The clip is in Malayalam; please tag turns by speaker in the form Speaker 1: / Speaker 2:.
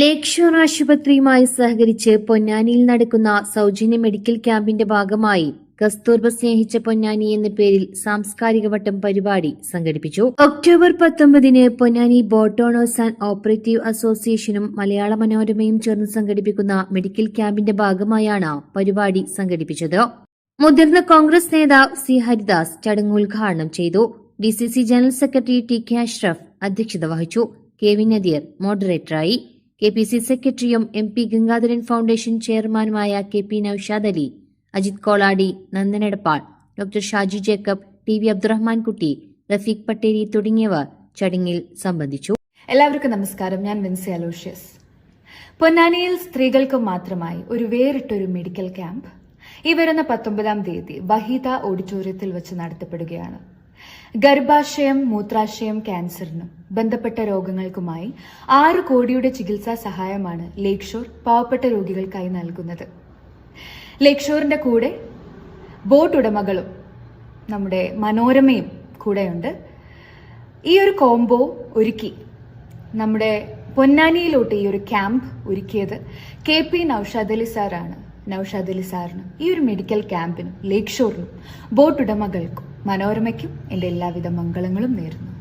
Speaker 1: ലേക്ക് ഷോർ ആശുപത്രിയുമായി സഹകരിച്ച് പൊന്നാനിയിൽ നടക്കുന്ന സൗജന്യ മെഡിക്കൽ ക്യാമ്പിന്റെ ഭാഗമായി കസ്തൂർബ സ്നേഹിച്ച പൊന്നാനി എന്ന പേരിൽ സാംസ്കാരിക വട്ടം പരിപാടി സംഘടിപ്പിച്ചു. ഒക്ടോബർ പത്തൊമ്പതിന് പൊന്നാനി ബോട്ടോണേഴ്സ് ആൻഡ് ഓപ്പറേറ്റീവ് അസോസിയേഷനും മലയാള മനോരമയും ചേർന്ന് സംഘടിപ്പിക്കുന്ന മെഡിക്കൽ ക്യാമ്പിന്റെ ഭാഗമായാണ് പരിപാടി സംഘടിപ്പിച്ചത്. മുതിർന്ന കോൺഗ്രസ് നേതാവ് സി ഹരിദാസ് ചടങ്ങ് ഉദ്ഘാടനം ചെയ്തു. D general secretary T K Ashraf അധ്യക്ഷത വഹിച്ചു. കെ വി നദീർ മോഡറേറ്ററായി കെ പി സി സെക്രട്ടറിയും എം പി ഗംഗാധരൻ ഫൗണ്ടേഷൻ ചെയർമാനുമായ K P Noushad Ali Ajith Koladi നന്ദനെടപ്പാൾ doctor Shaji Jacob T V Abdurahman Kutty Rafeeq Patteri തുടങ്ങിയവർ ചടങ്ങിൽ സംബന്ധിച്ചു.
Speaker 2: എല്ലാവർക്കും നമസ്കാരം. ഞാൻ വിൻസി അലോഷ്യസ്. പൊന്നാനിയിൽ സ്ത്രീകൾക്ക് മാത്രമായി ഒരു വേറിട്ടൊരു മെഡിക്കൽ ക്യാമ്പ്. ഈ വരുന്ന പത്തൊമ്പതാം തീയതി വഹീദ ഓഡിറ്റോറിയത്തിൽ വെച്ച് നടത്തപ്പെടുകയാണ്. ഗർഭാശയം മൂത്രാശയം ക്യാൻസറിനും ബന്ധപ്പെട്ട രോഗങ്ങൾക്കുമായി ആറ് കോടിയുടെ ചികിത്സാ സഹായമാണ് ലേക്ഷോർ പാവപ്പെട്ട രോഗികൾക്കായി നൽകുന്നത്. ലേക്ഷോറിന്റെ കൂടെ ബോട്ട് ഉടമകളും നമ്മുടെ മനോരമയും കൂടെയുണ്ട്. ഈ ഒരു കോംബോ ഒരുക്കി നമ്മുടെ പൊന്നാനിയിലോട്ട് ഈ ഒരു ക്യാമ്പ് ഒരുക്കിയത് കെ പി നൌഷാദ് അലി സാറാണ്. നൌഷാദ് അലി സാറിനും ഈ ഒരു മെഡിക്കൽ ക്യാമ്പിനും ലേക്ക് ഷോറിനും ബോട്ടുടമകൾക്കും മനോരമയ്ക്കും എന്റെ എല്ലാവിധ മംഗളങ്ങളും നേരുന്നു.